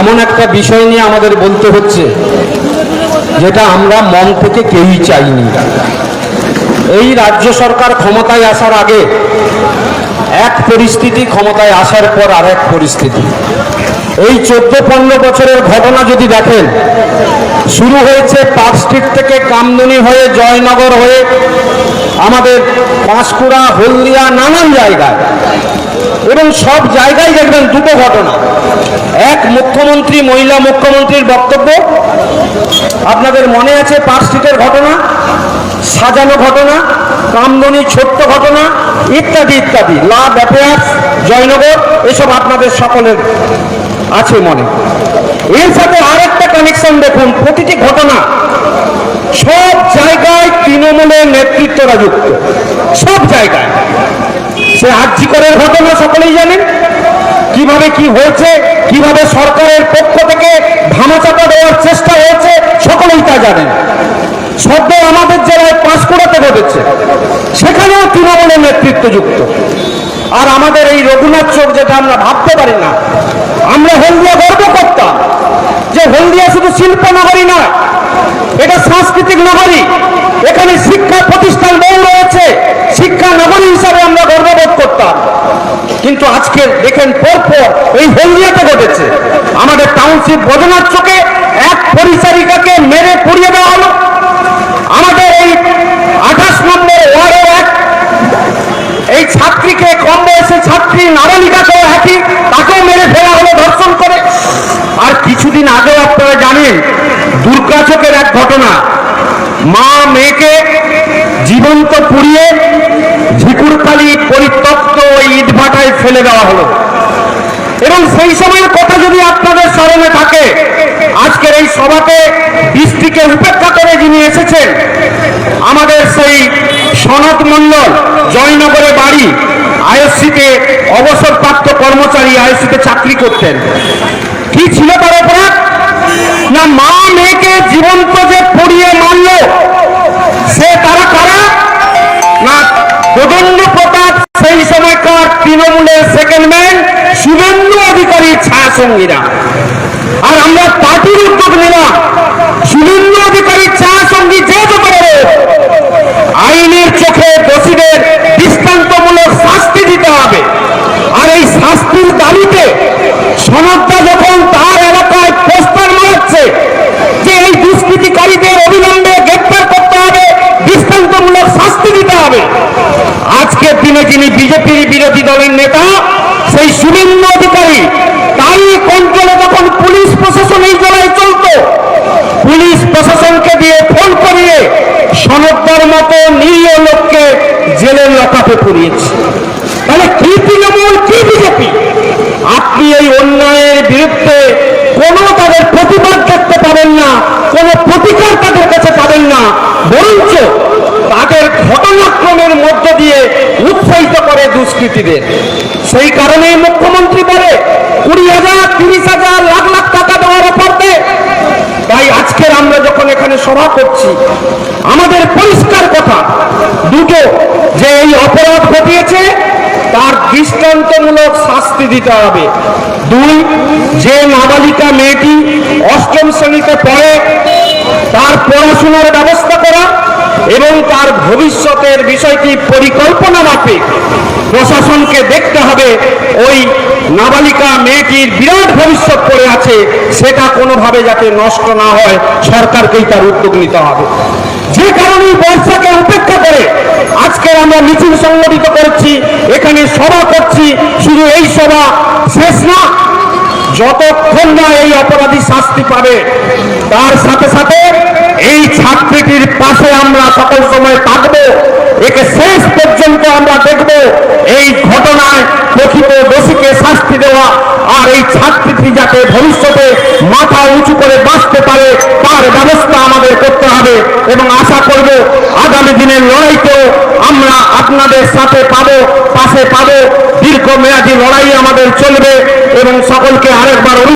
এমন একটা বিষয় নিয়ে আমাদের বলতে হচ্ছে, যেটা আমরা মন থেকে কেউই চাইনি। এই রাজ্য সরকার ক্ষমতায় আসার আগে এক পরিস্থিতি ক্ষমতায় আসার পর আর এক পরিস্থিতি। এই চোদ্দ পনেরো বছরের ঘটনা যদি দেখেন, শুরু হয়েছে পার্ক স্ট্রিট থেকে কামদুনি হয়ে জয়নগর হয়ে আমাদের পাঁশকুড়া হলদিয়া, নানান জায়গায়। এবং সব জায়গায় দেখবেন দুটো ঘটনা। এক, মুখ্যমন্ত্রী, মহিলা মুখ্যমন্ত্রীর বক্তব্য। আপনাদের মনে আছে পার্ক স্ট্রিটের ঘটনা? সাজানো ঘটনা? কামদনি ছোট্ট ঘটনা? ইত্যাদি ইত্যাদি। লাভ অ্যাফেয়ার্স জয়নগর, এসব আপনাদের সকলের আছে মনে। এর সাথে আরেকটা কানেকশন দেখুন, প্রতিটি ঘটনা সব জায়গায় তৃণমূলের নেতৃত্বরা যুক্ত সব জায়গায়। সে আর্যিকরের ঘটনা সকলেই জানেন। কীভাবে কি হয়েছে, কীভাবে সরকারের পক্ষ থেকে ধামাচাপা দেওয়ার চেষ্টা হয়েছে, সকলেই তা জানেন। সদ্য আমাদের জেলায় পাঁশকুড়াতে ঘটেছে। সেখানেও তৃণমূলের নেতৃত্ব যুক্ত। আর আমাদের এই রঘুনাথ চোখ যেটা আমরা ভাবতে পারি না আমরা হলদিয়া গর্ব করতাম যে হলদিয়া শুধু শিল্প নগরী নয়, এটা সাংস্কৃতিক নগরী। এখানে শিক্ষা প্রতিষ্ঠান বহু রয়েছে, শিক্ষা নগরী হিসাবে আমরা গর্ববোধ করতাম। কিন্তু আজকে দেখেন পরপর এই হলদিয়াতে ঘটেছে। আমাদের টাউনশিপ বদনার চোখে এক পরিচারিকাকে মেরে পুড়িয়ে দেওয়া হলো। আমাদের আপনারা দুর্গাচকের এক ঘটনা। মা মেয়েকে জীবন্ত পুড়িয়ে ঝিকুরখালি পরিত্যক্ত ওই ইটভাটায় ফেলে দেওয়া হলো। এবং সেই সময়ের কথা যদি আপনাদের স্মরণে থাকে, আজকের এই সভাতে বৃষ্টিকে উপেক্ষা করে যিনি এসেছেন, আমাদের সেই সনদ মণ্ডল, জয়নগরে বাড়ি, আইএসসিতে অবসরপ্রাপ্ত কর্মচারী, আইএসসিতে চাকরি করতেন। কি ছিল তার অপরাধ মা মেয়েকে জীবন্ত যে পড়িয়ে মারল, সে তারা কারা? না প্রতাপ সেই সময়কার তৃণমূলের সেকেন্ড শুভেন্দু অধিকারী ছায়া আর আমরা পার্টির উদ্যোগ শুভেন্দু অধিকারীর ছায়া সঙ্গী যে যত বড় আইনের চোখে দোষীদের দৃষ্টান্তমূলক শাস্তি দিতে হবে আর এই শাস্তির দাবিতে সনদটা যখন তার এলাকায় পোস্টার মারাচ্ছে যে এই দুষ্কৃতিকারীদের অবিলম্বে গ্রেপ্তার করতে হবে দৃষ্টান্তমূলক শাস্তি দিতে হবে আজকের দিনে যিনি বিজেপির বিরোধী দলের নেতা, সেই শুভেন্দু অধিকারী তারই কন্ট্রোলে যখন পুলিশ প্রশাসন এই জেলায় চলতো, পুলিশ প্রশাসনকে দিয়ে ফোন করিয়ে সনদার মতো নিরীহ লোককে জেলের লকাপে পুড়িয়েছে। তাহলে কি তৃণমূল, কি বিজেপি? আপনি এই অন্যায়ের বিরুদ্ধে কোনো দুষ্কৃতীদের সেই কারণেই মুখ্যমন্ত্রী বলে, কুড়ি হাজার, তিরিশ হাজার, লাখ লাখ টাকা দেওয়ার অফার তাই আজকের আমরা যখন এখানে সভা করছি, আমাদের পরিষ্কার কথা, দুটো যে এই অপরাধ ঘটিয়েছে, তার দৃষ্টান্তমূলক শাস্তি দিতে হবে। দুই, যে নাবালিকা মেয়েটি অষ্টম শ্রেণীতে পড়ে, তার পড়াশোনার ব্যবস্থা করা এবং তার ভবিষ্যতের বিষয়টি পরিকল্পনা মাফিক প্রশাসনকে দেখতে হবে, ওই নাবালিকা মেয়েটির বিরাট ভবিষ্যৎ পড়ে আছে, সেটা কোনোভাবে যাতে নষ্ট না হয়, সরকারকেই তার উদ্যোগ নিতে হবে। যে কারণে বর্ষাকে উপেক্ষা করে আজকে আমরা মিছিল সংগঠিত করছি, এখানে সভা করছি, শুধু এই সভা শেষ না, যতক্ষণ না এই অপরাধী শাস্তি পাবে, তার সাথে সাথে এই ছাত্রীটির পাশে আমরা সকল সময় থাকব, একে শেষ পর্যন্ত আমরা দেখব এই ঘটনায় প্রকৃত দোষীকে শাস্তি দেওয়া, আর এই ছাত্রীটি যাতে ভবিষ্যতে মাথা উঁচু করে বাঁচতে পারে, তার ব্যবস্থা আমাদের করতে হবে। এবং আশা করব আগামী দিনের লড়াইতেও আমরা আপনাদের সাথে পাবো, পাশে পাবো। দীর্ঘমেয়াদী লড়াই আমাদের চলবে এবং সকলকে আরেকবার